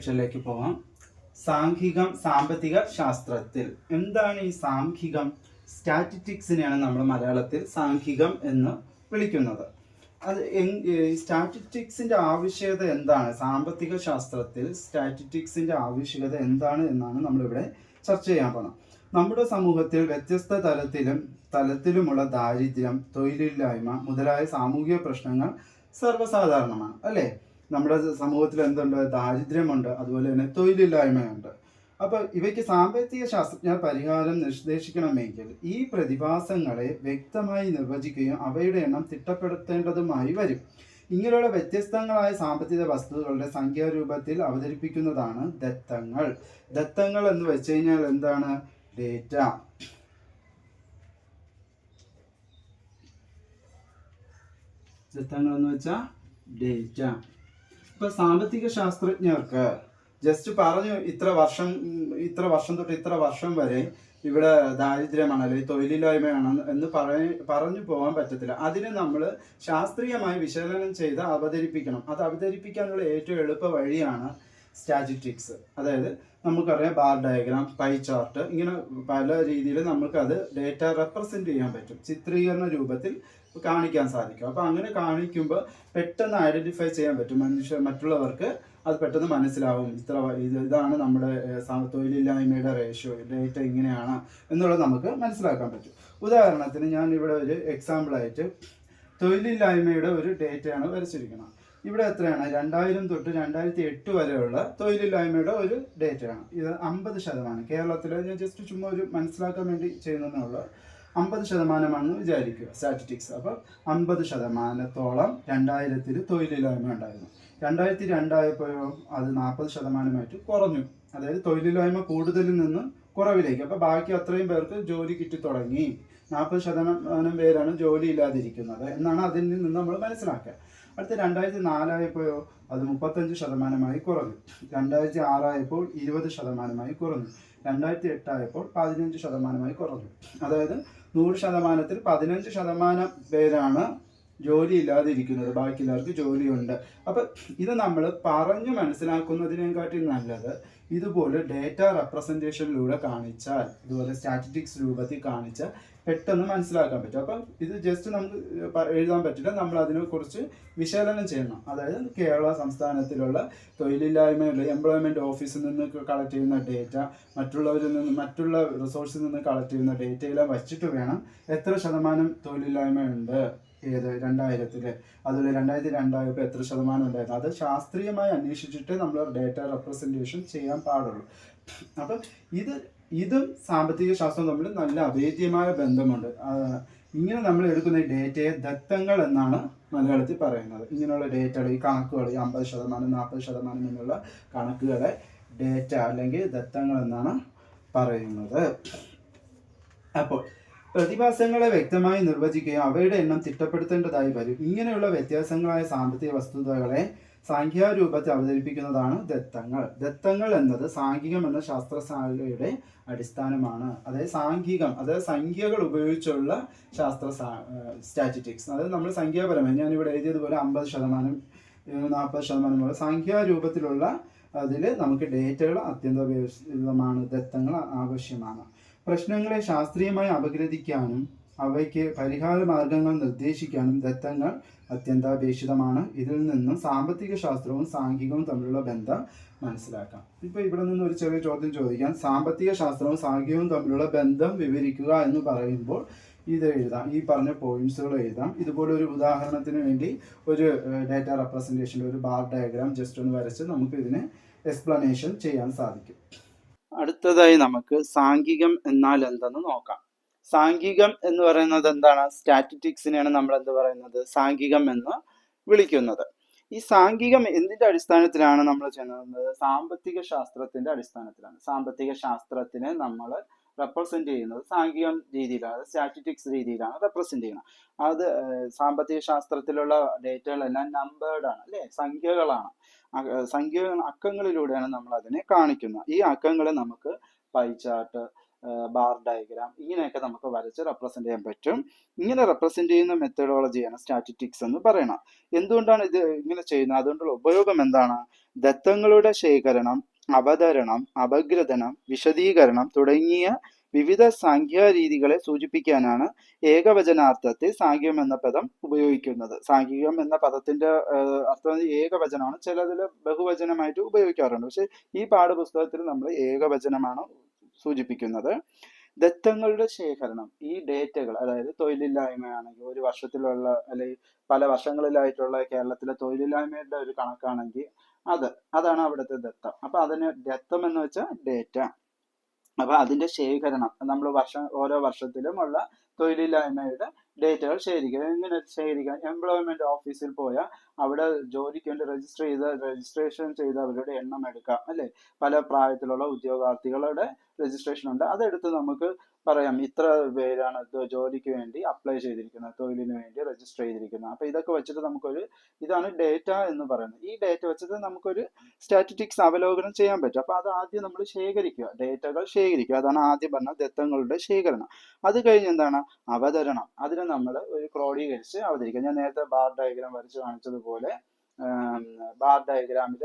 സെക്ഷനിലേക്ക് പോവാം. സാംഘികം സാമ്പത്തിക ശാസ്ത്രത്തിൽ. എന്താണ് ഈ സാംഘികം? സ്റ്റാറ്റിറ്റിക്സിനെയാണ് നമ്മൾ മലയാളത്തിൽ സാംഘികം എന്ന് വിളിക്കുന്നത്. അത് സ്റ്റാറ്റിറ്റിക്സിന്റെ ആവശ്യകത എന്താണ്? സാമ്പത്തിക ശാസ്ത്രത്തിൽ സ്റ്റാറ്റിറ്റിക്സിന്റെ ആവശ്യകത എന്താണ് എന്നാണ് നമ്മളിവിടെ ചർച്ച ചെയ്യാൻ പോകുന്നത് നമ്മുടെ സമൂഹത്തിൽ വ്യത്യസ്ത തലത്തിലും തലത്തിലുമുള്ള ദാരിദ്ര്യം തൊഴിലില്ലായ്മ മുതലായ സാമൂഹിക പ്രശ്നങ്ങൾ സർവസാധാരണമാണ് അല്ലേ? നമ്മുടെ സമൂഹത്തിൽ എന്തുണ്ട്? ദാരിദ്ര്യമുണ്ട്. അതുപോലെ തന്നെ തൊഴിലില്ലായ്മയുണ്ട്. അപ്പൊ ഇവയ്ക്ക് സാമ്പത്തിക ശാസ്ത്രജ്ഞർ പരിഹാരം നിർദ്ദേശിക്കണമെങ്കിൽ ഈ പ്രതിഭാസങ്ങളെ വ്യക്തമായി നിർവചിക്കുകയും അവയുടെ എണ്ണം തിട്ടപ്പെടുത്തേണ്ടതുമായി വരും. ഇങ്ങനെയുള്ള വ്യത്യസ്തങ്ങളായ സാമ്പത്തിക വസ്തുക്കളുടെ സംഖ്യാരൂപത്തിൽ അവതരിപ്പിക്കുന്നതാണ് ദത്തങ്ങൾ. ദത്തങ്ങൾ എന്ന് വെച്ച് കഴിഞ്ഞാൽ എന്താണ്? ഡേറ്റ. ദത്തങ്ങൾ എന്ന് വെച്ചാൽ ഡേറ്റ. ഇപ്പൊ സാമ്പത്തിക ശാസ്ത്രജ്ഞർക്ക് ജസ്റ്റ് പറഞ്ഞു ഇത്ര വർഷം ഇത്ര വർഷം തൊട്ട് ഇത്ര വർഷം വരെ ഇവിടെ ദാരിദ്ര്യമാണ് അല്ലെങ്കിൽ തൊഴിലില്ലായ്മയാണ് എന്ന് പറയ പറഞ്ഞു പോകാൻ പറ്റത്തില്ല. അതിനെ നമ്മൾ ശാസ്ത്രീയമായി വിശകലനം ചെയ്ത് അവതരിപ്പിക്കണം. അത് അവതരിപ്പിക്കാനുള്ള ഏറ്റവും എളുപ്പ വഴിയാണ് സ്റ്റാറ്റിറ്റിക്സ് അതായത് നമുക്കറിയാം ബാർ ഡയഗ്രാം പൈ ചാർട്ട് ഇങ്ങനെ പല രീതിയിൽ നമുക്കത് ഡേറ്റ റെപ്രസെന്റ് ചെയ്യാൻ പറ്റും. ചിത്രീകരണ രൂപത്തിൽ കാണിക്കാൻ സാധിക്കും. അപ്പൊ അങ്ങനെ കാണിക്കുമ്പോൾ പെട്ടെന്ന് ഐഡന്റിഫൈ ചെയ്യാൻ പറ്റും. മനുഷ്യ മറ്റുള്ളവർക്ക് അത് പെട്ടെന്ന് മനസ്സിലാവും ഇത്ര ഇത് ഇതാണ് നമ്മുടെ തൊഴിലില്ലായ്മയുടെ റേഷ്യോ ഡേറ്റ ഇങ്ങനെയാണ് എന്നുള്ളത് നമുക്ക് മനസ്സിലാക്കാൻ പറ്റും. ഉദാഹരണത്തിന് ഞാൻ ഇവിടെ ഒരു എക്സാമ്പിളായിട്ട് തൊഴിലില്ലായ്മയുടെ ഒരു ഡേറ്റയാണ് വരച്ചിരിക്കുന്നത്. ഇവിടെ എത്രയാണ്? രണ്ടായിരം തൊട്ട് രണ്ടായിരത്തി എട്ട് വരെയുള്ള തൊഴിലില്ലായ്മയുടെ ഒരു ഡേറ്റയാണ് ഇത് അമ്പത് ശതമാനം. കേരളത്തിൽ ഞാൻ ജസ്റ്റ് ചുമ്മാ ഒരു മനസ്സിലാക്കാൻ വേണ്ടി ചെയ്യുന്നതെന്നുള്ള അമ്പത് ശതമാനമാണെന്ന് വിചാരിക്കുക. സ്റ്റാറ്റിസ്റ്റിക്സ് അപ്പോൾ അമ്പത് ശതമാനത്തോളം രണ്ടായിരത്തിൽ തൊഴിലില്ലായ്മ ഉണ്ടായിരുന്നു. രണ്ടായിരത്തി രണ്ടായപ്പോഴോ അത് നാൽപ്പത് ശതമാനമായിട്ട് കുറഞ്ഞു. അതായത് തൊഴിലില്ലായ്മ കൂടുതലിൽ നിന്ന് കുറവിലേക്ക്. അപ്പോൾ ബാക്കി അത്രയും പേർക്ക് ജോലി കിട്ടി തുടങ്ങി. നാൽപ്പത് ശതമാനം പേരാണ് ജോലി ഇല്ലാതിരിക്കുന്നത് എന്നാണ് അതിൽ നിന്ന് നമ്മൾ മനസ്സിലാക്കുക. അടുത്ത രണ്ടായിരത്തി നാലായപ്പോഴോ അത് മുപ്പത്തഞ്ച് ശതമാനമായി കുറഞ്ഞു. രണ്ടായിരത്തി ആറായപ്പോൾ ഇരുപത് ശതമാനമായി കുറഞ്ഞു. രണ്ടായിരത്തി എട്ടായപ്പോൾ പതിനഞ്ച് ശതമാനമായി കുറഞ്ഞു. അതായത് നൂറ് ശതമാനത്തിൽ പതിനഞ്ച് ശതമാനം പേരാണ് ജോലി ഇല്ലാതിരിക്കുന്നത് ബാക്കിയുള്ളവർക്ക് ജോലിയുണ്ട്. അപ്പം ഇത് നമ്മൾ പറഞ്ഞു മനസ്സിലാക്കുന്നതിനെക്കാട്ടി നല്ലത് ഇതുപോലെ ഡേറ്റ റെപ്രസെന്റേഷനിലൂടെ കാണിച്ചാൽ ഇതുപോലെ സ്റ്റാറ്റിസ്റ്റിക്സ് രൂപത്തിൽ കാണിച്ചാൽ പെട്ടെന്ന് മനസ്സിലാക്കാൻ പറ്റും. അപ്പം ഇത് ജസ്റ്റ് നമുക്ക് എഴുതാൻ പറ്റില്ല. നമ്മൾ അതിനെക്കുറിച്ച് വിശകലനം ചെയ്യണം. അതായത് കേരള സംസ്ഥാനത്തിലുള്ള തൊഴിലില്ലായ്മയുള്ള എംപ്ലോയ്മെന്റ് ഓഫീസിൽ നിന്ന് കളക്ട് ചെയ്യുന്ന ഡേറ്റ മറ്റുള്ളവരിൽ നിന്ന് മറ്റുള്ള റിസോഴ്സിൽ നിന്ന് കളക്ട് ചെയ്യുന്ന ഡേറ്റയെല്ലാം വച്ചിട്ട് വേണം എത്ര ശതമാനം തൊഴിലില്ലായ്മയുണ്ട് ഏത്? രണ്ടായിരത്തിൽ. അതുപോലെ രണ്ടായിരത്തി രണ്ടായപ്പോൾ എത്ര ശതമാനം ഉണ്ടായിരുന്നു. അത് ശാസ്ത്രീയമായി അന്വേഷിച്ചിട്ട് നമ്മൾ ഡേറ്റ റെപ്രസെന്റേഷൻ ചെയ്യാൻ പാടുള്ളൂ. അപ്പം ഇത് ഇതും സാമ്പത്തിക ശാസ്ത്രവും തമ്മിൽ നല്ല അഭേദ്യമായ ബന്ധമുണ്ട്. ഇങ്ങനെ നമ്മൾ എടുക്കുന്ന ഡേറ്റയെ ദത്തങ്ങൾ എന്നാണ് മലയാളത്തിൽ പറയുന്നത്. ഇങ്ങനെയുള്ള ഡേറ്റകൾ ഈ കണക്കുകൾ ഈ അമ്പത് ശതമാനം നാൽപ്പത് ശതമാനം എന്നുള്ള കണക്കുകളെ ഡേറ്റ അല്ലെങ്കിൽ ദത്തങ്ങൾ എന്നാണ് പറയുന്നത്. അപ്പോൾ പ്രതിഭാസങ്ങളെ വ്യക്തമായി നിർവചിക്കുകയും അവയുടെ എണ്ണം തിട്ടപ്പെടുത്തേണ്ടതായി വരും. ഇങ്ങനെയുള്ള വ്യത്യാസങ്ങളായ സാമ്പത്തിക വസ്തുതകളെ സാഖ്യാരൂപത്തിൽ അവതരിപ്പിക്കുന്നതാണ് ദത്തങ്ങൾ. ദത്തങ്ങൾ എന്നത് സാംഖികം എന്ന ശാസ്ത്രശാഖയുടെ അടിസ്ഥാനമാണ്. അതായത് സാംഖികം അതായത് സംഖ്യകൾ ഉപയോഗിച്ചുള്ള ശാസ്ത്ര സ്റ്റാറ്റിറ്റിക്സ് അതായത് നമ്മൾ സംഖ്യാപരമായി ഇവിടെ എഴുതിയതുപോലെ അമ്പത് ശതമാനം നാൽപ്പത് ശതമാനം പോലെ സംഖ്യാരൂപത്തിലുള്ള അതിൽ നമുക്ക് ഡേറ്റകൾ അത്യന്താപേക്ഷിതമാണ്. ദത്തങ്ങൾ ആവശ്യമാണ്. പ്രശ്നങ്ങളെ ശാസ്ത്രീയമായി അപഗ്രഥിക്കാനും അവയ്ക്ക് പരിഹാര മാർഗങ്ങൾ നിർദ്ദേശിക്കാനും ദത്തങ്ങൾ അത്യന്താപേക്ഷിതമാണ്. ഇതിൽ നിന്നും സാമ്പത്തിക ശാസ്ത്രവും സാംഘികവും തമ്മിലുള്ള ബന്ധം മനസ്സിലാക്കാം. ഇപ്പൊ ഇവിടെ നിന്ന് ഒരു ചെറിയ ചോദ്യം ചോദിക്കാം. സാമ്പത്തിക ശാസ്ത്രവും സാംഘികവും തമ്മിലുള്ള ബന്ധം വിവരിക്കുക എന്ന് പറയുമ്പോൾ ഇത് എഴുതാം. ഈ പറഞ്ഞ പോയിന്റ്സുകൾ എഴുതാം. ഇതുപോലെ ഒരു ഉദാഹരണത്തിന് വേണ്ടി ഒരു ഡാറ്റ റെപ്രസെന്റേഷന്റെ ഒരു ബാർ ഡയഗ്രാം ജസ്റ്റ് ഒന്ന് വരച്ച് നമുക്ക് ഇതിന് എക്സ്പ്ലനേഷൻ ചെയ്യാൻ സാധിക്കും. അടുത്തതായി നമുക്ക് സാംഘികം എന്നാൽ എന്തെന്ന് നോക്കാം. സാംഘികം എന്ന് പറയുന്നത് എന്താണ്? സ്റ്റാറ്റിറ്റിക്സിനെയാണ് നമ്മൾ എന്ത് പറയുന്നത്? സാംഘികം എന്ന് വിളിക്കുന്നത്. ഈ സാംഘികം എന്തിന്റെ അടിസ്ഥാനത്തിലാണ് നമ്മൾ ചെയ്യുന്നത്? സാമ്പത്തിക ശാസ്ത്രത്തിന്റെ അടിസ്ഥാനത്തിലാണ്. സാമ്പത്തിക ശാസ്ത്രത്തിനെ നമ്മൾ റെപ്രസെന്റ് ചെയ്യുന്നത് സാംഘികം രീതിയിലാണ് സ്റ്റാറ്റിറ്റിക്സ് രീതിയിലാണ് റെപ്രസെന്റ് ചെയ്യുന്നത്. അത് സാമ്പത്തിക ശാസ്ത്രത്തിലുള്ള ഡേറ്റകളെല്ലാം നമ്പേർഡ് ആണ് അല്ലെ? സംഖ്യകളാണ്. സംഖ്യ അക്കങ്ങളിലൂടെയാണ് നമ്മൾ അതിനെ കാണിക്കുന്നത്. ഈ അക്കങ്ങളെ നമുക്ക് പൈ ചാർട്ട് ബാർ ഡയഗ്രാം ഇങ്ങനെയൊക്കെ നമുക്ക് വരച്ച് റെപ്രസെന്റ് ചെയ്യാൻ പറ്റും. ഇങ്ങനെ റെപ്രസെന്റ് ചെയ്യുന്ന മെത്തഡോളജിയാണ് സ്റ്റാറ്റിറ്റിക്സ് എന്ന് പറയുന്നത് എന്തുകൊണ്ടാണ് ഇത് ഇങ്ങനെ ചെയ്യുന്നത്? അതുകൊണ്ടുള്ള ഉപയോഗം എന്താണ്? ദത്തങ്ങളുടെ ശേഖരണം അവതരണം അപഗ്രഥനം വിശദീകരണം തുടങ്ങിയ വിവിധ സാഖ്യാരീതികളെ സൂചിപ്പിക്കാനാണ് ഏകവചനാർത്ഥത്തിൽ സാഖ്യം എന്ന പദം ഉപയോഗിക്കുന്നത്. സാഖ്യം എന്ന പദത്തിന്റെ അർത്ഥം ഏകവചനമാണ്. ചിലതിൽ ബഹുവചനമായിട്ട് ഉപയോഗിക്കാറുണ്ട്. പക്ഷെ ഈ പാഠപുസ്തകത്തിൽ നമ്മൾ ഏകവചനമാണ് സൂചിപ്പിക്കുന്നത്. ദത്തങ്ങളുടെ ശേഖരണം ഈ ഡേറ്റകൾ അതായത് തൊഴിലില്ലായ്മയാണെങ്കിൽ ഒരു വർഷത്തിലുള്ള അല്ലെങ്കിൽ പല വർഷങ്ങളിലായിട്ടുള്ള കേരളത്തിലെ തൊഴിലില്ലായ്മയുടെ ഒരു കണക്കാണെങ്കിൽ അത് അതാണ് അവിടുത്തെ ദത്തം. അപ്പൊ അതിന് ദത്തം എന്ന് വെച്ചാൽ ഡേറ്റ. അപ്പൊ അതിന്റെ ശേഖരണം നമ്മൾ വർഷം ഓരോ വർഷത്തിലും ഉള്ള തൊഴിലില്ലായ്മയുടെ ഡേറ്റകൾ ശേഖരിക്കുക. എങ്ങനെ ശേഖരിക്കാം എംപ്ലോയ്മെന്റ് ഓഫീസിൽ പോയാൽ അവിടെ ജോലിക്ക് വേണ്ടി രജിസ്റ്റർ ചെയ്ത രജിസ്ട്രേഷൻ ചെയ്ത അവരുടെ എണ്ണം എടുക്കാം അല്ലെ? പല പ്രായത്തിലുള്ള ഉദ്യോഗാർത്ഥികളുടെ രജിസ്ട്രേഷൻ ഉണ്ട്. അതെടുത്ത് നമുക്ക് പറയാം. ഇത്ര പേരാണ് ജോലിക്ക് വേണ്ടി അപ്ലൈ ചെയ്തിരിക്കുന്നത് തൊഴിലിന് വേണ്ടി രജിസ്റ്റർ ചെയ്തിരിക്കുന്നത്. അപ്പൊ ഇതൊക്കെ വെച്ചിട്ട് നമുക്കൊരു ഇതാണ് ഡേറ്റ എന്ന് പറയുന്നത്. ഈ ഡേറ്റ വെച്ചിട്ട് നമുക്കൊരു സ്റ്റാറ്റിസ്റ്റിക്സ് അവലോകനം ചെയ്യാൻ പറ്റും. അപ്പൊ അത് ആദ്യം നമ്മൾ ശേഖരിക്കുക. ഡേറ്റകൾ ശേഖരിക്കുക. അതാണ് ആദ്യം പറഞ്ഞ ദത്തങ്ങളുടെ ശേഖരണം. അത് കഴിഞ്ഞ് എന്താണ്? അവതരണം. അതിനെ നമ്മൾ ഒരു ക്രോഡീകരിച്ച് അവതരിക്കുക. ഞാൻ നേരത്തെ ബാർ ഡയഗ്രാം വരച്ച് കാണിച്ചതുപോലെ ബാർ ഡയഗ്രാമിൽ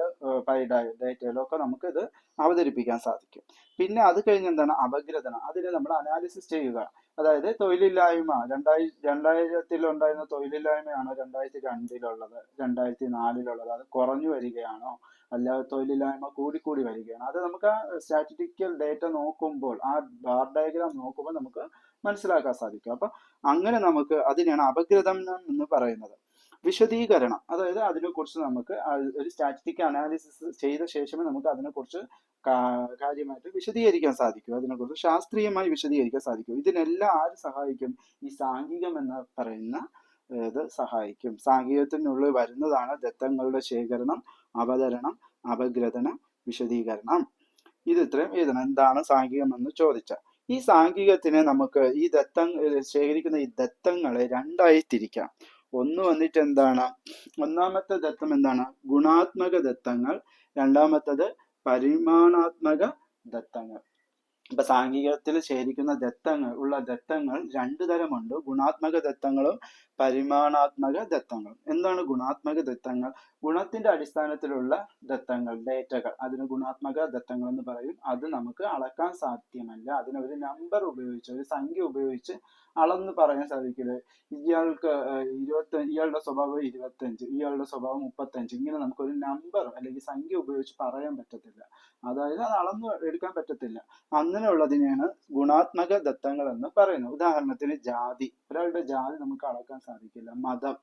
പൈ ഡേറ്റയിലും ഒക്കെ നമുക്ക് ഇത് അവതരിപ്പിക്കാൻ സാധിക്കും. പിന്നെ അത് കഴിഞ്ഞ് എന്താണ്? അപഗ്രഥനം. അതിനെ നമ്മൾ അനാലിസിസ് ചെയ്യുക. അതായത് തൊഴിലില്ലായ്മ. രണ്ടായി രണ്ടായിരത്തിൽ ഉണ്ടായിരുന്ന തൊഴിലില്ലായ്മയാണോ രണ്ടായിരത്തി രണ്ടിലുള്ളത് രണ്ടായിരത്തി നാലിലുള്ളത് അത് കുറഞ്ഞു വരികയാണോ? അല്ല തൊഴിലില്ലായ്മ കൂടിക്കൂടി വരികയാണ്? അത് നമുക്ക് ആ സ്റ്റാറ്റിസ്റ്റിക്കൽ ഡേറ്റ നോക്കുമ്പോൾ ആ ബാർ ഡയഗ്രാം നോക്കുമ്പോൾ നമുക്ക് മനസ്സിലാക്കാൻ സാധിക്കും. അപ്പൊ അങ്ങനെ നമുക്ക് അതിനെയാണ് അപഗ്രഥനം എന്ന് പറയുന്നത്. വിശദീകരണം. അതായത് അതിനെക്കുറിച്ച് നമുക്ക് ഒരു സ്റ്റാറ്റിസ്റ്റിക് അനാലിസിസ് ചെയ്ത ശേഷമേ നമുക്ക് അതിനെക്കുറിച്ച് കാര്യമായിട്ട് വിശദീകരിക്കാൻ സാധിക്കൂ. അതിനെക്കുറിച്ച് ശാസ്ത്രീയമായി വിശദീകരിക്കാൻ സാധിക്കൂ. ഇതിനെല്ലാം ആര് സഹായിക്കും? ഈ സാംഘികം എന്ന് പറയുന്ന ഇത് സഹായിക്കും? സാംഘികത്തിനുള്ളിൽ വരുന്നതാണ് ദത്തങ്ങളുടെ ശേഖരണം അവതരണം അപഗ്രഥനം വിശദീകരണം. ഇത് ഇത്രയും എഴുതണം. എന്താണ് സാംഘികം എന്ന് ചോദിച്ച ഈ സാംഘികത്തിനെ നമുക്ക് ഈ ദത്തം ശേഖരിക്കുന്ന ഈ ദത്തങ്ങളെ രണ്ടായി തിരിക്കാം. ഒന്ന് വന്നിട്ട് എന്താണ് ഒന്നാമത്തെ ദത്തം എന്താണ്? ഗുണാത്മക ദത്തങ്ങൾ. രണ്ടാമത്തത് പരിമാണാത്മക ദത്തങ്ങൾ. ഇപ്പൊ സാംഘികത്തിൽ ശേഖരിക്കുന്ന ദത്തങ്ങൾ ഉള്ള ദത്തങ്ങൾ രണ്ടു തരമുണ്ട്. ഗുണാത്മക ദത്തങ്ങളും പരിമാണാത്മക ദത്തങ്ങളും. എന്താണ് ഗുണാത്മക ദത്തങ്ങൾ? ഗുണത്തിന്റെ അടിസ്ഥാനത്തിലുള്ള ദത്തങ്ങൾ ഡേറ്റകൾ അതിന് ഗുണാത്മക ദത്തങ്ങൾ എന്ന് പറയും. അത് നമുക്ക് അളക്കാൻ സാധ്യമല്ല. അതിന് ഒരു നമ്പർ ഉപയോഗിച്ച് ഒരു സംഖ്യ ഉപയോഗിച്ച് അളന്ന് പറയാൻ സാധിക്കില്ല. ഇയാൾക്ക് ഇരുപത്തി ഇയാളുടെ സ്വഭാവം ഇരുപത്തഞ്ച് ഇയാളുടെ സ്വഭാവം മുപ്പത്തഞ്ച് ഇങ്ങനെ നമുക്കൊരു നമ്പർ അല്ലെങ്കിൽ സംഖ്യ ഉപയോഗിച്ച് പറയാൻ പറ്റത്തില്ല. അതായത് അത് അളന്ന് എടുക്കാൻ പറ്റത്തില്ല. അങ്ങനെയുള്ളതിനെയാണ് ഗുണാത്മക ദത്തങ്ങൾ എന്ന് പറയുന്നത്. ഉദാഹരണത്തിന് ജാതി. ഒരാളുടെ ജാതി നമുക്ക് അളക്കാൻ സാധിക്കില്ല. മതം.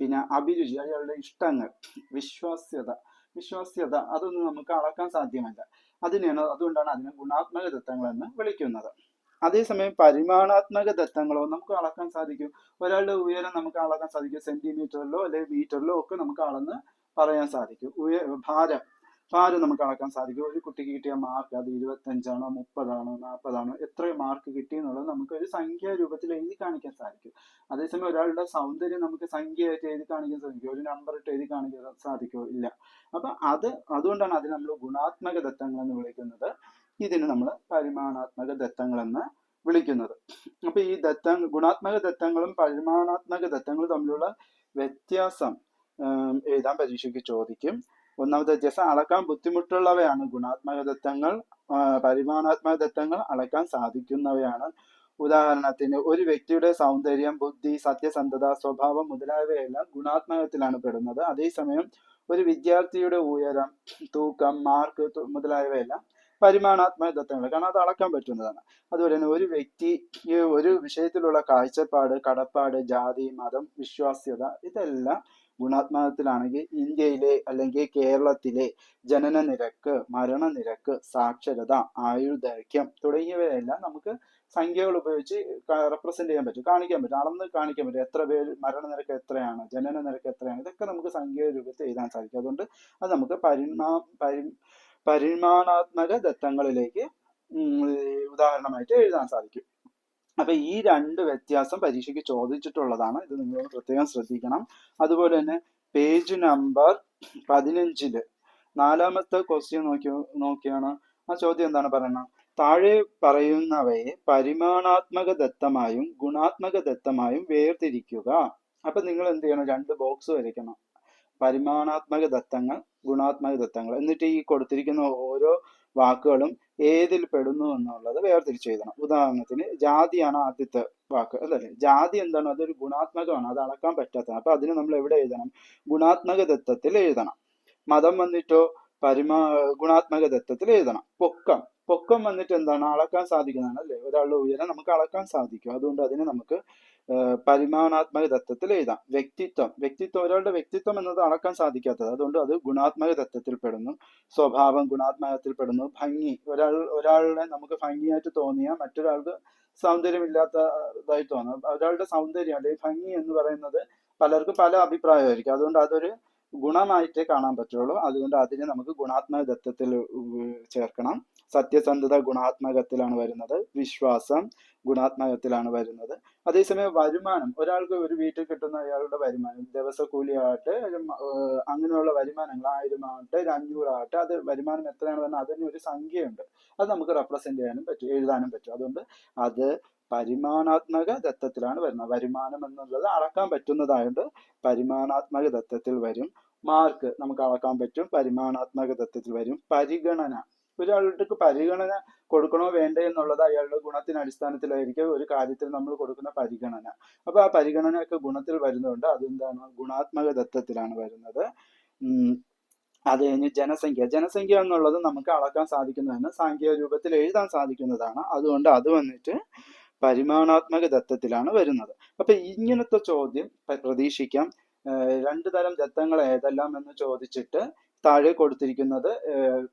പിന്നെ അഭിരുചി അയാളുടെ ഇഷ്ടങ്ങൾ വിശ്വാസ്യത വിശ്വാസ്യത അതൊന്നും നമുക്ക് അളക്കാൻ സാധ്യമല്ല. അതിനെയാണ് അതുകൊണ്ടാണ് അതിനെ ഗുണാത്മക ദത്തങ്ങൾ എന്ന് വിളിക്കുന്നത്. അതേസമയം പരിമാണാത്മക ദത്തങ്ങളോ നമുക്ക് അളക്കാൻ സാധിക്കും. ഒരാളുടെ ഉയരം നമുക്ക് അളക്കാൻ സാധിക്കും. സെന്റിമീറ്ററിലോ അല്ലെങ്കിൽ മീറ്ററിലോ ഒക്കെ നമുക്ക് അളന്ന് പറയാൻ സാധിക്കും. ഉയ ഭാരം ഭാരം നമുക്ക് അളക്കാൻ സാധിക്കും ഒരു കുട്ടിക്ക് കിട്ടിയ മാർക്ക് അത് ഇരുപത്തഞ്ചാണോ മുപ്പതാണോ നാൽപ്പതാണോ എത്ര മാർക്ക് കിട്ടി എന്നുള്ളത് നമുക്ക് ഒരു സംഖ്യാ രൂപത്തിൽ എഴുതി കാണിക്കാൻ സാധിക്കും. അതേസമയം ഒരാളുടെ സൗന്ദര്യം നമുക്ക് സംഖ്യയായിട്ട് എഴുതി കാണിക്കാൻ സാധിക്കും. ഒരു നമ്പർ ഇട്ട് എഴുതി കാണിക്കാൻ സാധിക്കോ ഇല്ല. അപ്പൊ അത് അതുകൊണ്ടാണ് അതിന് നമ്മൾ ഗുണാത്മക ദത്തങ്ങൾ എന്ന് വിളിക്കുന്നത്. ഇതിന് നമ്മൾ പരിമാണാത്മക ദത്തങ്ങൾ എന്ന് വിളിക്കുന്നത്. അപ്പൊ ഈ ദത്ത ഗുണാത്മക ദത്തങ്ങളും പരിമാണാത്മക ദത്തങ്ങളും തമ്മിലുള്ള വ്യത്യാസം എഴുതാൻ പരീക്ഷയ്ക്ക് ചോദിക്കും. ഒന്നാമത്തെ വ്യത്യാസം അളക്കാൻ ബുദ്ധിമുട്ടുള്ളവയാണ് ഗുണാത്മക ദത്തങ്ങൾ പരിമാണാത്മക ദത്തങ്ങൾ അളക്കാൻ സാധിക്കുന്നവയാണ്. ഉദാഹരണത്തിന് ഒരു വ്യക്തിയുടെ സൗന്ദര്യം ബുദ്ധി സത്യസന്ധത സ്വഭാവം മുതലായവയെല്ലാം ഗുണാത്മകത്തിലാണ് പെടുന്നത്. അതേസമയം ഒരു വിദ്യാർത്ഥിയുടെ ഉയരം തൂക്കം മാർക്ക് മുതലായവയെല്ലാം പരിമാണാത്മക ദത്തങ്ങൾ കാരണം അത് അളക്കാൻ പറ്റുന്നതാണ്. അതുപോലെ തന്നെ ഒരു വ്യക്തി ഒരു വിഷയത്തിലുള്ള കാഴ്ചപ്പാട് കടപ്പാട് ജാതി മതം വിശ്വാസ്യത ഇതെല്ലാം ഗുണാത്മകത്തിലാണെങ്കിൽ ഇന്ത്യയിലെ അല്ലെങ്കിൽ കേരളത്തിലെ ജനന നിരക്ക് മരണ നിരക്ക് സാക്ഷരത ആയുർദൈർഘ്യം തുടങ്ങിയവയെല്ലാം നമുക്ക് സംഖ്യകൾ ഉപയോഗിച്ച് റെപ്രസെന്റ് ചെയ്യാൻ പറ്റും കാണിക്കാൻ പറ്റും അളന്ന് കാണിക്കാൻ പറ്റും. എത്ര പേര് മരണനിരക്ക് എത്രയാണ് ജനന നിരക്ക് എത്രയാണ് ഇതൊക്കെ നമുക്ക് സംഖ്യ രൂപത്തിൽ എഴുതാൻ സാധിക്കും. അതുകൊണ്ട് അത് നമുക്ക് പരിമാ പരി പരിമാണാത്മക ദത്തങ്ങളിലേക്ക് ഉദാഹരണമായിട്ട് എഴുതാൻ സാധിക്കും. അപ്പൊ ഈ രണ്ട് വ്യത്യാസം പരീക്ഷയ്ക്ക് ചോദിച്ചിട്ടുള്ളതാണ്. ഇത് നിങ്ങൾ പ്രത്യേകം ശ്രദ്ധിക്കണം. അതുപോലെ തന്നെ പേജ് നമ്പർ പതിനഞ്ചിൽ നാലാമത്തെ ക്വസ്റ്റ്യൻ നോക്കി നോക്കിയാണ്. ആ ചോദ്യം എന്താണ് പറയുന്നത്? താഴെ പറയുന്നവയെ പരിമാണാത്മക ദത്തമായും ഗുണാത്മക ദത്തമായും വേർതിരിക്കുക. അപ്പൊ നിങ്ങൾ എന്ത് ചെയ്യണം? രണ്ട് ബോക്സ് വരയ്ക്കണം. പരിമാണാത്മക ദത്തങ്ങൾ ഗുണാത്മക ദത്തങ്ങൾ. എന്നിട്ട് ഈ കൊടുത്തിരിക്കുന്ന ഓരോ വാക്കുകളും ഏതിൽ പെടുന്നു എന്നുള്ളത് വേർതിരിച്ച് എഴുതണം. ഉദാഹരണത്തിന് ജാതിയാണ് ആദ്യത്തെ വാക്ക് അതല്ലേ ജാതി എന്താണ്? അതൊരു ഗുണാത്മകമാണ് അത് അളക്കാൻ പറ്റാത്തതാണ്. അപ്പൊ അതിന് നമ്മൾ എവിടെ എഴുതണം? ഗുണാത്മക ദത്തത്തിൽ എഴുതണം. മതം വന്നിട്ടോ പരിമാ ഗുണാത്മക ദത്തത്തിൽ എഴുതണം. പൊക്കം. പൊക്കം വന്നിട്ട് എന്താണ്? അളക്കാൻ സാധിക്കുന്നതാണ് അല്ലേ? ഒരാളുടെ ഉയരം നമുക്ക് അളക്കാൻ സാധിക്കും. അതുകൊണ്ട് അതിനെ നമുക്ക് പരിമാണാത്മക തത്വത്തിൽ എഴുതാം. വ്യക്തിത്വം. വ്യക്തിത്വം ഒരാളുടെ വ്യക്തിത്വം എന്നത് അളക്കാൻ സാധിക്കാത്തത്. അതുകൊണ്ട് അത് ഗുണാത്മക തത്വത്തിൽ പെടുന്നു. സ്വഭാവം ഗുണാത്മകത്തിൽ പെടുന്നു ഭംഗി. ഒരാൾ ഒരാളെ നമുക്ക് ഭംഗിയായിട്ട് തോന്നിയാൽ മറ്റൊരാൾക്ക് സൗന്ദര്യമില്ലാത്തതായി തോന്നും. ഒരാളുടെ സൗന്ദര്യം അല്ലെങ്കിൽ ഭംഗി എന്ന് പറയുന്നത് പലർക്കും പല അഭിപ്രായമായിരിക്കും. അതുകൊണ്ട് അതൊരു ഗുണമായിട്ടേ കാണാൻ പറ്റുള്ളൂ. അതുകൊണ്ട് അതിനെ നമുക്ക് ഗുണാത്മക തത്വത്തിൽ ചേർക്കണം. സത്യസന്ധത ഗുണാത്മകത്തിലാണ് വരുന്നത്. വിശ്വാസം ഗുണാത്മകത്തിലാണ് വരുന്നത്. അതേസമയം വരുമാനം ഒരാൾക്ക് ഒരു വീട്ടിൽ കിട്ടുന്ന അയാളുടെ വരുമാനം ദിവസക്കൂലി ആകട്ടെ ഒരു മ- ഏർ അങ്ങനെയുള്ള വരുമാനങ്ങൾ ആയിരം ആകട്ടെ അഞ്ഞൂറാകട്ടെ അത് വരുമാനം എത്രയാണ് പറഞ്ഞാൽ അതിന് ഒരു സംഖ്യയുണ്ട്. അത് നമുക്ക് റെപ്രസെന്റ് ചെയ്യാനും പറ്റും എഴുതാനും പറ്റും. അതുകൊണ്ട് അത് പരിമാണാത്മക ദത്തത്തിലാണ് വരുന്നത്. വരുമാനം എന്നുള്ളത് അളക്കാൻ പറ്റുന്നതായതുകൊണ്ട് പരിമാണാത്മക ദത്തത്തിൽ വരും. മാർക്ക് നമുക്ക് അളക്കാൻ പറ്റും പരിമാണാത്മക ദത്തത്തിൽ വരും. പരിഗണന ഒരാളുടെ പരിഗണന കൊടുക്കണോ വേണ്ടേ എന്നുള്ളത് അയാളുടെ ഗുണത്തിന് അടിസ്ഥാനത്തിലായിരിക്കും ഒരു കാര്യത്തിൽ നമ്മൾ കൊടുക്കുന്ന പരിഗണന. അപ്പൊ ആ പരിഗണന ഒക്കെ ഗുണത്തിൽ വരുന്നുണ്ട് അതെന്താണ്? ഗുണാത്മക ദത്തത്തിലാണ് വരുന്നത്. അത് കഴിഞ്ഞ് ജനസംഖ്യ. ജനസംഖ്യ എന്നുള്ളത് നമുക്ക് അളക്കാൻ സാധിക്കുന്നതാണ് സാങ്കേതിക രൂപത്തിൽ എഴുതാൻ സാധിക്കുന്നതാണ്. അതുകൊണ്ട് അത് വന്നിട്ട് പരിമാണാത്മക ദത്തത്തിലാണ് വരുന്നത്. അപ്പൊ ഇങ്ങനത്തെ ചോദ്യം പ്രതീക്ഷിക്കാം. രണ്ട് തരം ദത്തങ്ങൾ ഏതെല്ലാം എന്ന് ചോദിച്ചിട്ട് താഴെ കൊടുത്തിരിക്കുന്നത്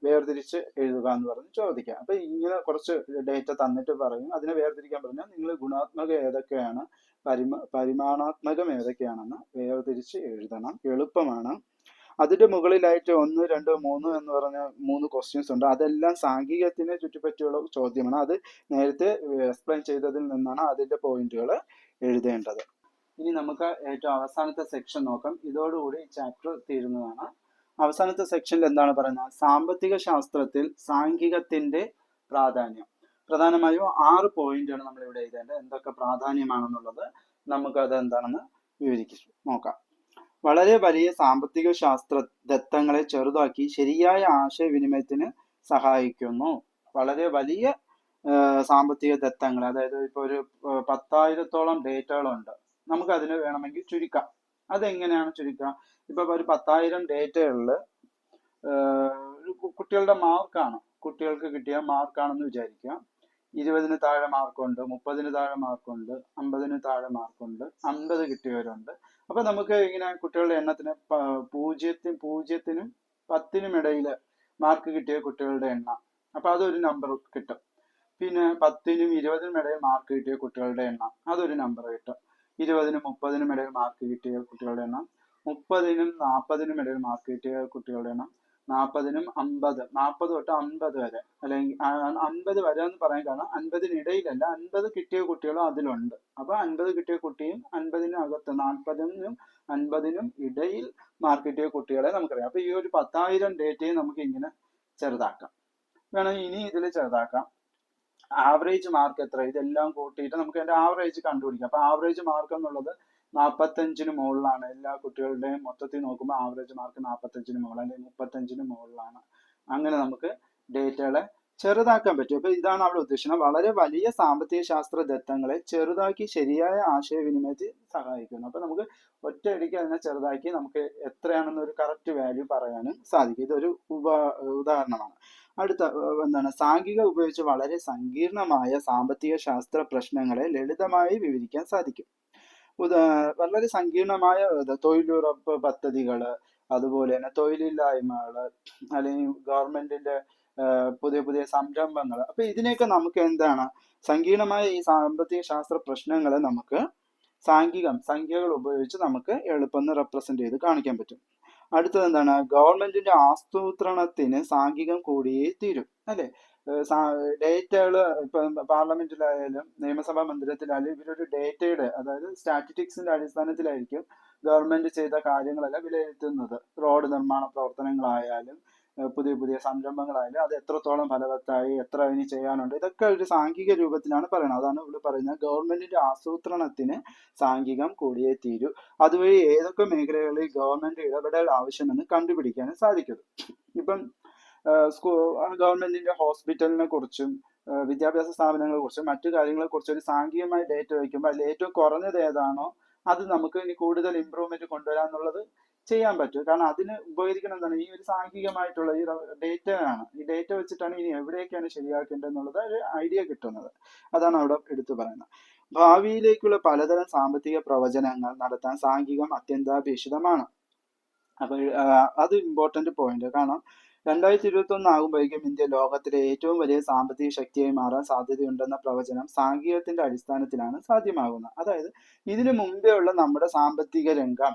വേർതിരിച്ച് എഴുതുക എന്ന് പറഞ്ഞ് ചോദിക്കാം. അപ്പൊ ഇങ്ങനെ കുറച്ച് ഡേറ്റ തന്നിട്ട് പറയും. അതിനെ വേർതിരിക്കാൻ പറഞ്ഞാൽ നിങ്ങൾ ഗുണാത്മക ഏതൊക്കെയാണ് പരിമ പരിമാണാത്മകം ഏതൊക്കെയാണെന്ന് വേർതിരിച്ച് എഴുതണം. എളുപ്പമാണ്. അതിന്റെ മുകളിലായിട്ട് ഒന്ന് രണ്ട് മൂന്ന് എന്ന് പറഞ്ഞ മൂന്ന് ക്വസ്റ്റ്യൻസ് ഉണ്ട്. അതെല്ലാം സാങ്കേതികത്തിനെ ചുറ്റിപ്പറ്റിയുള്ള ചോദ്യമാണ്. അത് നേരത്തെ എക്സ്പ്ലെയിൻ ചെയ്തതിൽ നിന്നാണ് അതിന്റെ പോയിന്റുകൾ എഴുതേണ്ടത്. ഇനി നമുക്ക് ഏറ്റവും അവസാനത്തെ സെക്ഷൻ നോക്കാം. ഇതോടുകൂടി ചാപ്റ്റർ തീരുന്നതാണ്. അവസാനത്തെ സെക്ഷനിൽ എന്താണ് പറയുന്നത്? സാമ്പത്തിക ശാസ്ത്രത്തിൽ സാംഘികത്തിന്റെ പ്രാധാന്യം. പ്രധാനമായും ആറ് പോയിന്റാണ് നമ്മൾ ഇവിടെ എഴുതേണ്ടത്. എന്തൊക്കെ പ്രാധാന്യമാണെന്നുള്ളത് നമുക്ക് അത് എന്താണെന്ന് വിവരിക്കും നോക്കാം. വളരെ വലിയ സാമ്പത്തിക ശാസ്ത്ര ദത്തങ്ങളെ ചെറുതാക്കി ശരിയായ ആശയവിനിമയത്തിന് സഹായിക്കുന്നു. വളരെ വലിയ സാമ്പത്തിക ദത്തങ്ങൾ അതായത് ഇപ്പോൾ ഒരു പത്തായിരത്തോളം ഡേറ്റകളുണ്ട്. നമുക്ക് അതിന് വേണമെങ്കിൽ ചുരുക്കാം. അതെങ്ങനെയാണ് ചുരുക്കുക? ഇപ്പൊ ഒരു പത്തായിരം ഡേറ്റകളിൽ ഒരു കുട്ടികളുടെ മാർക്കാണ്. കുട്ടികൾക്ക് കിട്ടിയ മാർക്കാണെന്ന് വിചാരിക്കുക. ഇരുപതിന് താഴെ മാർക്കുണ്ട് മുപ്പതിന് താഴെ മാർക്കുണ്ട് അമ്പതിന് താഴെ മാർക്കുണ്ട് അമ്പത് കിട്ടിയവരുണ്ട്. അപ്പൊ നമുക്ക് ഇങ്ങനെ കുട്ടികളുടെ എണ്ണത്തിന് പൂജ്യത്തിനും പൂജ്യത്തിനും പത്തിനും ഇടയിൽ മാർക്ക് കിട്ടിയ കുട്ടികളുടെ എണ്ണം. അപ്പൊ അതൊരു നമ്പർ കിട്ടും. പിന്നെ പത്തിനും ഇരുപതിനും ഇടയിൽ മാർക്ക് കിട്ടിയ കുട്ടികളുടെ എണ്ണം. അതൊരു നമ്പർ കിട്ടും. ഇരുപതിനും മുപ്പതിനും ഇടയിൽ മാർക്ക് കിട്ടിയ കുട്ടികളുടെ എണ്ണം. മുപ്പതിനും നാൽപ്പതിനും ഇടയിൽ മാർക്ക് കിട്ടിയ കുട്ടികളുടെ എണ്ണം നാൽപ്പതിനും അമ്പത്. നാൽപ്പത് തൊട്ട് അമ്പത് വരെ. അല്ലെങ്കിൽ അമ്പത് വരെ എന്ന് പറയാൻ കാരണം അൻപതിനിടയിലല്ല അൻപത് കിട്ടിയ കുട്ടികളും അതിലുണ്ട്. അപ്പൊ അൻപത് കിട്ടിയ കുട്ടിയും അൻപതിനും അകത്ത് നാൽപ്പതിനും അൻപതിനും ഇടയിൽ മാർക്ക് കിട്ടിയ കുട്ടികളെ നമുക്കറിയാം. അപ്പൊ ഈ ഒരു പത്തായിരം ഡേറ്റയെ നമുക്ക് ഇങ്ങനെ ചെറുതാക്കാം. വേണമെങ്കിൽ ഇനി ഇതിൽ ചെറുതാക്കാം. ആവറേജ് മാർക്ക് എത്ര? ഇതെല്ലാം കൂട്ടിയിട്ട് നമുക്ക് അതിന്റെ ആവറേജ് കണ്ടുപിടിക്കാം. അപ്പൊ ആവറേജ് മാർക്ക് എന്നുള്ളത് നാൽപ്പത്തഞ്ചിന് മുകളിലാണ്. എല്ലാ കുട്ടികളുടെയും മൊത്തത്തിൽ നോക്കുമ്പോൾ ആവറേജ് മാർക്ക് നാൽപ്പത്തഞ്ചിന് മുകളിൽ അല്ലെങ്കിൽ മുപ്പത്തഞ്ചിന് മുകളിലാണ്. അങ്ങനെ നമുക്ക് ഡേറ്റകളെ ചെറുതാക്കാൻ പറ്റും. അപ്പൊ ഇതാണ് അവിടെ ഉദ്ദേശിക്കുന്നത്. വളരെ വലിയ സാമ്പത്തിക ശാസ്ത്ര ദത്തങ്ങളെ ചെറുതാക്കി ശരിയായ ആശയവിനിമയത്തിൽ സഹായിക്കുന്നു. അപ്പൊ നമുക്ക് ഒറ്റയടിക്ക് അതിനെ ചെറുതാക്കി നമുക്ക് എത്രയാണെന്ന് ഒരു കറക്റ്റ് വാല്യൂ പറയാനും സാധിക്കും. ഇതൊരു ഉപ ഉദാഹരണമാണ്. അടുത്ത എന്താണ്? സാംഖിക ഉപയോഗിച്ച് വളരെ സങ്കീർണമായ സാമ്പത്തിക ശാസ്ത്ര പ്രശ്നങ്ങളെ ലളിതമായി വിവരിക്കാൻ സാധിക്കും. വളരെ സങ്കീർണമായ തൊഴിലുറപ്പ് പദ്ധതികൾ അതുപോലെ തന്നെ തൊഴിലില്ലായ്മകൾ അല്ലെങ്കിൽ ഗവൺമെന്റിന്റെ പുതിയ പുതിയ സംരംഭങ്ങൾ അപ്പൊ ഇതിനെയൊക്കെ നമുക്ക് എന്താണ്? സങ്കീർണമായ ഈ സാമ്പത്തിക ശാസ്ത്ര പ്രശ്നങ്ങളെ നമുക്ക് സാങ്കികം സംഖ്യകൾ ഉപയോഗിച്ച് നമുക്ക് എളുപ്പം റെപ്രസെന്റ് ചെയ്ത് കാണിക്കാൻ പറ്റും. അടുത്തത് എന്താണ്? ഗവൺമെന്റിന്റെ ആസൂത്രണത്തിന് സാങ്കികം കൂടിയേ തീരും അല്ലെ? ഡേറ്റകൾ ഇപ്പൊ പാർലമെന്റിലായാലും നിയമസഭാ മന്ദിരത്തിലായാലും ഇവരൊരു ഡേറ്റയുടെ അതായത് സ്റ്റാറ്റിസ്റ്റിക്സിന്റെ അടിസ്ഥാനത്തിലായിരിക്കും ഗവൺമെന്റ് ചെയ്ത കാര്യങ്ങളെല്ലാം വിലയിരുത്തുന്നത്. റോഡ് നിർമ്മാണ പ്രവർത്തനങ്ങളായാലും പുതിയ പുതിയ സംരംഭങ്ങളായാലും അത് എത്രത്തോളം ഫലവത്തായി എത്ര ഇനി ചെയ്യാനുണ്ട് ഇതൊക്കെ ഒരു സാംഘിക രൂപത്തിലാണ് പറയുന്നത്. അതാണ് ഇവിടെ പറയുന്നത്. ഗവൺമെന്റിന്റെ ആസൂത്രണത്തിന് സാംഘികം കൂടിയേ തീരൂ. അതുവഴി ഏതൊക്കെ മേഖലകളിൽ ഗവൺമെന്റ് ഇടപെടൽ ആവശ്യമെന്ന് കണ്ടുപിടിക്കാനും സാധിക്കും. ഇപ്പം ഗവൺമെന്റിന്റെ ഹോസ്പിറ്റലിനെ കുറിച്ചും വിദ്യാഭ്യാസ സ്ഥാപനങ്ങളെ കുറിച്ചും മറ്റു കാര്യങ്ങളെ കുറിച്ച് ഒരു സാംഘികമായ ഡേറ്റ വയ്ക്കുമ്പോൾ അതിൽ ഏറ്റവും കുറഞ്ഞത് ഏതാണോ അത് നമുക്ക് ഇനി കൂടുതൽ ഇമ്പ്രൂവ്മെന്റ് കൊണ്ടുവരാന്നുള്ളത് ചെയ്യാൻ പറ്റും. കാരണം അതിന് ഉപകരിക്കണം എന്താണ്? ഈ ഒരു സാങ്കേതികമായിട്ടുള്ള ഈ ഡേറ്റ ആണ് ഈ ഡേറ്റ വെച്ചിട്ടാണ് ഇനി എവിടെയൊക്കെയാണ് ശരിയാക്കേണ്ടത് എന്നുള്ളത് ഒരു ഐഡിയ കിട്ടുന്നത്. അതാണ് അവിടെ എടുത്തു പറയുന്നത്. ഭാവിയിലേക്കുള്ള പലതരം സാമ്പത്തിക പ്രവചനങ്ങൾ നടത്താൻ സാംഘികം അത്യന്താപേക്ഷിതമാണ്. അപ്പോൾ അത് ഇമ്പോർട്ടന്റ് പോയിന്റ് കാരണം രണ്ടായിരത്തി ഇരുപത്തി ഒന്ന് ആകുമ്പോഴേക്കും ഇന്ത്യ ലോകത്തിലെ ഏറ്റവും വലിയ സാമ്പത്തിക ശക്തിയായി മാറാൻ സാധ്യതയുണ്ടെന്ന പ്രവചനം സാങ്കേതികത്തിന്റെ അടിസ്ഥാനത്തിലാണ് സാധ്യമാകുന്നത്. അതായത് ഇതിനു മുമ്പേ ഉള്ള നമ്മുടെ സാമ്പത്തിക രംഗം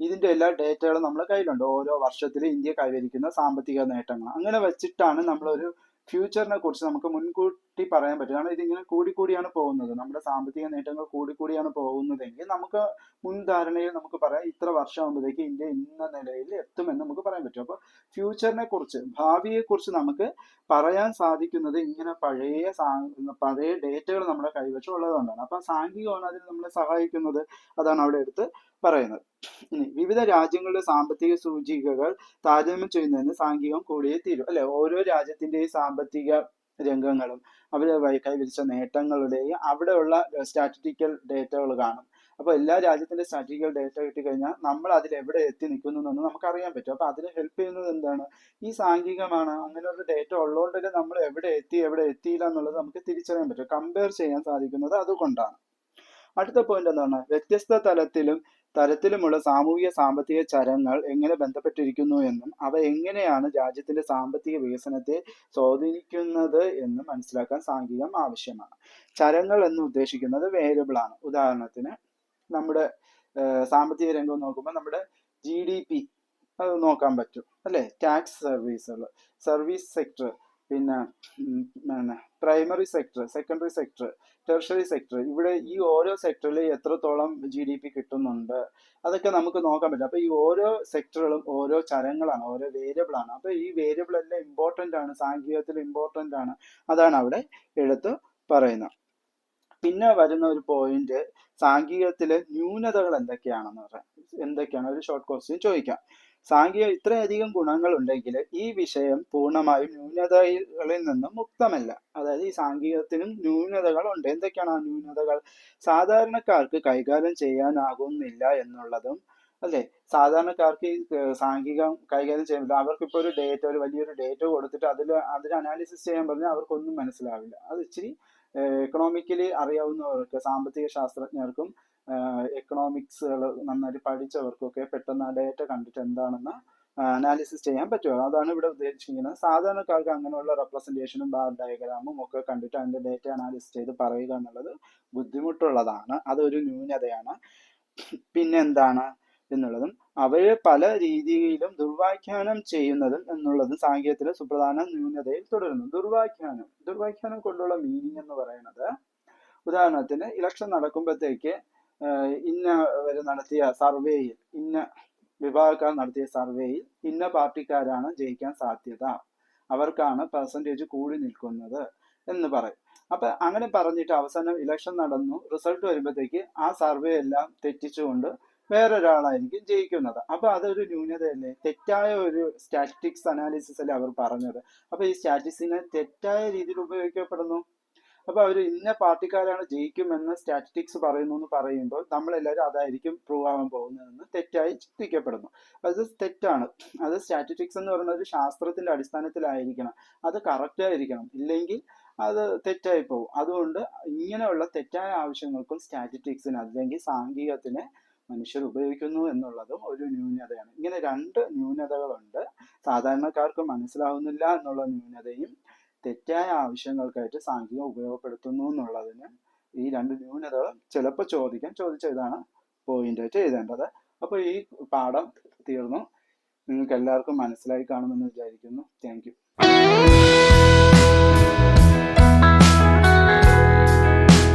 ഇതിന്റെ എല്ലാ ഡേറ്റകളും നമ്മുടെ കയ്യിലുണ്ട്. ഓരോ വർഷത്തിൽ ഇന്ത്യ കൈവരിക്കുന്ന സാമ്പത്തിക നേട്ടങ്ങൾ. അങ്ങനെ വെച്ചിട്ടാണ് നമ്മളൊരു ഫ്യൂച്ചറിനെ കുറിച്ച് നമുക്ക് മുൻകൂട്ടി പറയാൻ പറ്റും. കാരണം ഇതിങ്ങനെ കൂടിക്കൂടിയാണ് പോകുന്നത്. നമ്മുടെ സാമ്പത്തിക നേട്ടങ്ങൾ കൂടിക്കൂടിയാണ് പോകുന്നതെങ്കിൽ നമുക്ക് മുൻധാരണയിൽ നമുക്ക് പറയാം ഇത്ര വർഷം ആകുമ്പോഴേക്ക് ഇന്ത്യ ഇന്ന നിലയിൽ എത്തുമെന്ന് നമുക്ക് പറയാൻ പറ്റും. അപ്പോൾ ഫ്യൂച്ചറിനെ കുറിച്ച് ഭാവിയെ കുറിച്ച് നമുക്ക് പറയാൻ സാധിക്കുന്നത് ഇങ്ങനെ പഴയ പഴയ ഡേറ്റകൾ നമ്മുടെ കൈവശം ഉള്ളതുകൊണ്ടാണ്. അപ്പൊ സാങ്കേതികമാണ് അതിന് നമ്മളെ സഹായിക്കുന്നത് അതാണ് അവിടെ എടുത്ത് പറയുന്നത്. ഇനി വിവിധ രാജ്യങ്ങളുടെ സാമ്പത്തിക സൂചികകൾ താരതമ്യം ചെയ്യുന്നതിന് സാങ്കേതികം കൂടിയേ തീരും. അല്ലെ? ഓരോ രാജ്യത്തിന്റെയും സാമ്പത്തിക രംഗങ്ങളും അവർ കൈവരിച്ച നേട്ടങ്ങളുടെയും അവിടെയുള്ള സ്റ്റാറ്റിസ്റ്റിക്കൽ ഡേറ്റകൾ കാണും. അപ്പോൾ എല്ലാ രാജ്യത്തിന്റെ സ്റ്റാറ്റിസ്റ്റിക്കൽ ഡേറ്റ കിട്ടിക്കഴിഞ്ഞാൽ നമ്മൾ അതിൽ എവിടെ എത്തി നിൽക്കുന്നു എന്ന് നമുക്ക് അറിയാൻ പറ്റും. അപ്പോൾ അതിന് ഹെൽപ്പ് ചെയ്യുന്നത് എന്താണ്? ഈ സാംഘികമാണ് അങ്ങനെയുള്ള ഡേറ്റ ഉള്ളതുകൊണ്ട് നമ്മൾ എവിടെ എത്തി എവിടെ എത്തിയില്ല എന്നുള്ളത് നമുക്ക് തിരിച്ചറിയാൻ പറ്റും. കമ്പയർ ചെയ്യാൻ സാധിക്കുന്നത് അതുകൊണ്ടാണ്. അടുത്ത പോയിന്റ് എന്താണ്? വ്യത്യസ്ത തലത്തിലും തരത്തിലുമുള്ള സാമൂഹിക സാമ്പത്തിക ചരങ്ങൾ എങ്ങനെ ബന്ധപ്പെട്ടിരിക്കുന്നു എന്നും അവ എങ്ങനെയാണ് രാജ്യത്തിന്റെ സാമ്പത്തിക വികസനത്തെ സ്വാധീനിക്കുന്നത് എന്നും മനസ്സിലാക്കാൻ സാങ്കേതികം ആവശ്യമാണ്. ചരങ്ങൾ എന്ന് ഉദ്ദേശിക്കുന്നത് വേരിയബിൾ ആണ്. ഉദാഹരണത്തിന് നമ്മുടെ സാമ്പത്തിക രംഗം നോക്കുമ്പോൾ നമ്മുടെ ജി ഡി പി അത് നോക്കാൻ പറ്റും. അല്ലേ? ടാക്സ് സർവീസുകൾ സർവീസ് സെക്ടർ പിന്നെ primary sector secondary sector tertiary sector ഇവിടെ ഈ ഓരോ സെക്ടറിൽ എത്രത്തോളം ജി ഡി പി കിട്ടുന്നുണ്ട് അതൊക്കെ നമുക്ക് നോക്കാൻ പറ്റും. അപ്പൊ ഈ ഓരോ സെക്ടറുകളും ഓരോ ചരങ്ങളാണ് ഓരോ വേരിയബിൾ ആണ്. അപ്പൊ ഈ വേരിയബിൾ എല്ലാം ഇമ്പോർട്ടന്റ് ആണ് സാങ്കേതികത്തിൽ ഇമ്പോർട്ടന്റ് ആണ്. അതാണ് അവിടെ എടുത്ത് പറയുന്നത്. പിന്നെ വരുന്ന ഒരു പോയിന്റ് സാങ്കേതികത്തിലെ ന്യൂനതകൾ എന്തൊക്കെയാണെന്ന് പറയാം. എന്തൊക്കെയാണ്? ഒരു ഷോർട്ട് ക്വസ്റ്റ്യൻ ചോദിക്കാം. സാങ്കേതിക ഇത്രയധികം ഗുണങ്ങൾ ഉണ്ടെങ്കിൽ ഈ വിഷയം പൂർണമായും ന്യൂനതകളിൽ നിന്നും മുക്തമല്ല. അതായത് ഈ സാംഖ്യത്തിനും ന്യൂനതകൾ ഉണ്ട്. എന്തൊക്കെയാണ് ആ ന്യൂനതകൾ? സാധാരണക്കാർക്ക് കൈകാര്യം ചെയ്യാനാകുന്നില്ല എന്നുള്ളതും അല്ലെ? സാധാരണക്കാർക്ക് ഈ ഏർ കൈകാര്യം ചെയ്യാൻ പറ്റില്ല അവർക്ക് ഇപ്പോൾ ഒരു ഡേറ്റ ഒരു വലിയൊരു ഡേറ്റ കൊടുത്തിട്ട് അതിൽ അതിൽ അനാലിസിസ് ചെയ്യാൻ പറഞ്ഞാൽ അവർക്കൊന്നും മനസ്സിലാവില്ല. അത് ഇച്ചിരി എക്കണോമിക്കലി അറിയാവുന്നവർക്ക് സാമ്പത്തിക ശാസ്ത്രജ്ഞർക്കും എക്കണോമിക്സുകൾ നന്നായിട്ട് പഠിച്ചവർക്കൊക്കെ പെട്ടെന്ന് ആ ഡേറ്റ കണ്ടിട്ട് എന്താണെന്ന് അനാലിസിസ് ചെയ്യാൻ പറ്റുമോ അതാണ് ഇവിടെ ഉദ്ദേശിക്കുന്നത് സാധാരണക്കാർക്ക് അങ്ങനെയുള്ള റെപ്രസെന്റേഷനും ബാർ ഡയഗ്രാമും ഒക്കെ കണ്ടിട്ട് അതിന്റെ ഡേറ്റ അനാലിസിസ് ചെയ്ത് പറയുക എന്നുള്ളത് ബുദ്ധിമുട്ടുള്ളതാണ്. അതൊരു ന്യൂനതയാണ്. പിന്നെ എന്താണ് എന്നുള്ളതും അവയെ പല രീതിയിലും ദുർവ്യാഖ്യാനം ചെയ്യുന്നതും എന്നുള്ളതും സാങ്കേതികത്തിലെ സുപ്രധാന ന്യൂനതയിൽ തുടരുന്നു. ദുർവ്യാഖ്യാനം ദുർവ്യാഖ്യാനം കൊണ്ടുള്ള മീനിങ് എന്ന് പറയുന്നത് ഉദാഹരണത്തിന് ഇലക്ഷൻ നടക്കുമ്പോഴത്തേക്ക് ഇന്ന വരെ നടത്തിയ സർവേയിൽ ഇന്ന വിഭാഗക്കാർ നടത്തിയ സർവേയിൽ ഇന്ന പാർട്ടിക്കാരാണ് ജയിക്കാൻ സാധ്യത. അവർക്കാണ് പെർസെന്റേജ് കൂടി നിൽക്കുന്നത് എന്ന് പറയും. അപ്പൊ അങ്ങനെ പറഞ്ഞിട്ട് അവസാനം ഇലക്ഷൻ നടന്നു. റിസൾട്ട് വരുമ്പോഴത്തേക്ക് ആ സർവേ എല്ലാം തെറ്റിച്ചുകൊണ്ട് വേറൊരാളായിരിക്കും ജയിക്കുന്നത്. അപ്പൊ അതൊരു ന്യൂനതയല്ലേ? തെറ്റായ ഒരു സ്റ്റാറ്റിസ്റ്റിക്സ് അനാലിസിസ് അല്ലേ അവർ പറഞ്ഞത്? അപ്പൊ ഈ സ്റ്റാറ്റിസ്റ്റിക്സിനെ തെറ്റായ രീതിയിൽ ഉപയോഗിക്കപ്പെടുന്നു? അപ്പൊ അവർ ഇന്ന പാർട്ടിക്കാരാണ് ജയിക്കുമെന്ന് സ്റ്റാറ്റിസ്റ്റിക്സ് പറയുന്നു എന്ന് പറയുമ്പോൾ നമ്മളെല്ലാവരും അതായിരിക്കും പ്രൂവ് ആവാൻ പോകുന്നതെന്ന് തെറ്റായി ചിന്തിക്കപ്പെടുന്നു. അത് തെറ്റാണ്. അത് സ്റ്റാറ്റിസ്റ്റിക്സ് എന്ന് പറയുന്ന ഒരു ശാസ്ത്രത്തിന്റെ അടിസ്ഥാനത്തിലായിരിക്കണം. അത് കറക്റ്റ് ആയിരിക്കണം. ഇല്ലെങ്കിൽ അത് തെറ്റായി പോകും. അതുകൊണ്ട് ഇങ്ങനെയുള്ള തെറ്റായ ആവശ്യങ്ങൾക്കും സ്റ്റാറ്റിസ്റ്റിക്സിന് അല്ലെങ്കിൽ സാങ്കേതികത്തിന് മനുഷ്യർ ഉപയോഗിക്കുന്നു എന്നുള്ളതും ഒരു ന്യൂനതയാണ്. ഇങ്ങനെ രണ്ട് ന്യൂനതകളുണ്ട്. സാധാരണക്കാർക്ക് മനസ്സിലാവുന്നില്ല എന്നുള്ള ന്യൂനതയും തെറ്റായ ആവശ്യങ്ങൾക്കായിട്ട് സാങ്കേതികം ഉപയോഗപ്പെടുത്തുന്നു എന്നുള്ളതിന് ഈ രണ്ട് ന്യൂനതകളും ചിലപ്പോൾ ചോദിക്കാൻ ചോദിച്ച ഇതാണ് പോയിന്റ് ആയിട്ട് എഴുതേണ്ടത്. അപ്പോൾ ഈ പാഠം തീർന്നു. നിങ്ങൾക്ക് എല്ലാവർക്കും മനസ്സിലായി കാണുമെന്ന് വിചാരിക്കുന്നു. Thank you